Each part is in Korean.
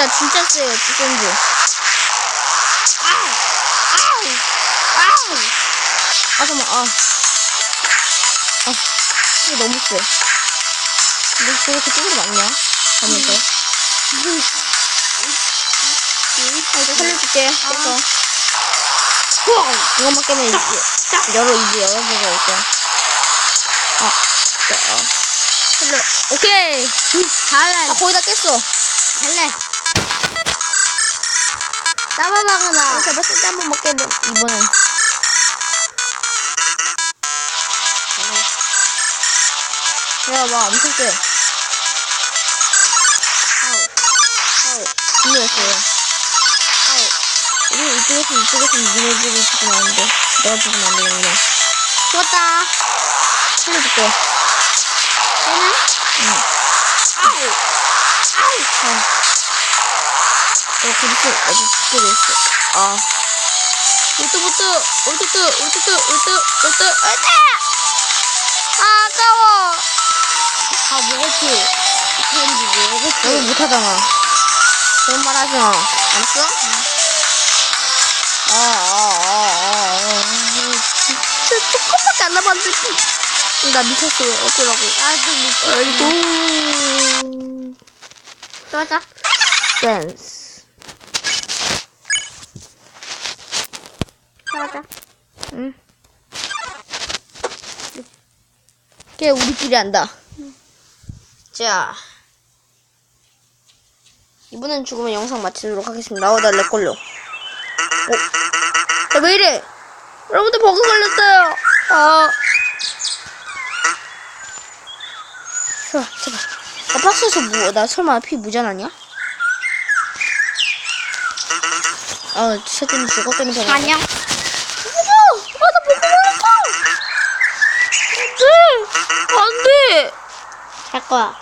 나 진짜 세요, 센즈. 아, 잠깐만, 아. 아, 이거 너무 세. 근데 저게 그쪽으로 맞냐? 가면서. 아, 이거 살려줄게. 깼어. 이것만 깨면 이제, 열어, 이제 열어보고 올게. 아, 진짜. 아. 살려. 오케이. 잘래. 아, 거의 다 깼어. 따바바가나. 제발 진짜 한 번만 깨면, 이번엔. 야, 와, 엄청 세. 아우, 아우, 분노했어요. 아우, 우리 이쪽에서 이쪽에서 니네들이 죽으면 안 돼. 내가 죽으면 안 되겠네. 좋았다. 살려줄게. 그리스, 어디 죽게 됐어. 아. 울트부트, 울트트, 울트트, 울트, 울트, 울트! 아, 아까워. 아, 뭐겠지? 그런지 뭐겠지? 너무 못하잖아. 그런 말 하지 마. 알았어? 아, 아, 아, 아, 아. 진짜 조금밖에 안 남았는데. 나 미쳤어. 어쩌라고. 나도 미쳐. 아이고. 좋았다. 댄스. 좋았다. 응. 걔 우리끼리 한다. 자. 이번엔 죽으면 영상 마치도록 하겠습니다. 어, 나렉 걸려. 어? 야, 왜 이래? 여러분들 버그 걸렸어요. 아. 제발, 제발. 나 박스에서 뭐, 나 설마 피 무전하냐? 아, 새끼는 죽었다는 소리. 안녕. 아, 나 버그 걸렸어! 안 돼! 안 돼! 잘 거야.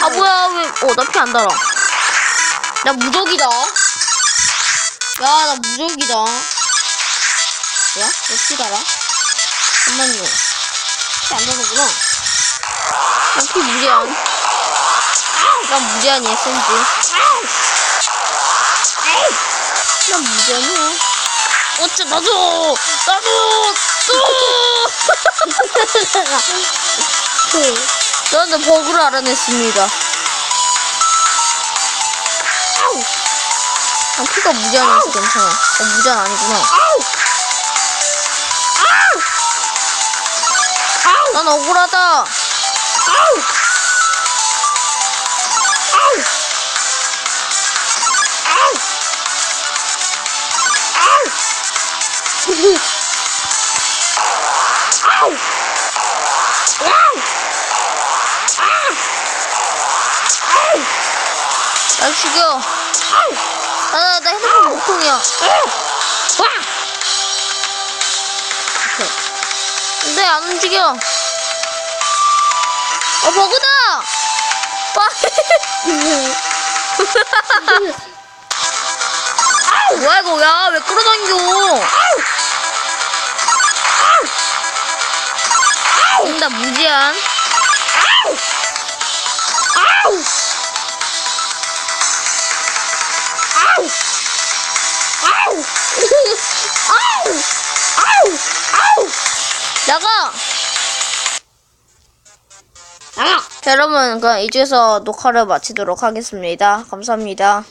아, 뭐야, 왜, 어, 나피안 달아. 나 무적이다. 야, 나 무적이다. 뭐야? 왜피 달아? 잠만요. 피안 달아구나. 난피 무제한. 난 무제한이야, 센지. 난 무제한이야. 어째, 나도! 나도! 또! 저는 버그를 알아냈습니다. 아, 피가 무제한이어서 괜찮아. 어, 무제한 아니구나. 난 억울하다. 날 죽여. 아, 나, 나 핸드폰 목통이야. 오케이. 근데 안 움직여. 어, 버그다! 와! 뭐야, 이거, 야, 왜 끌어당겨? 음, 나 무제한. 나가! 나가! 자, 여러분, 그럼 이제서 녹화를 마치도록 하겠습니다. 감사합니다.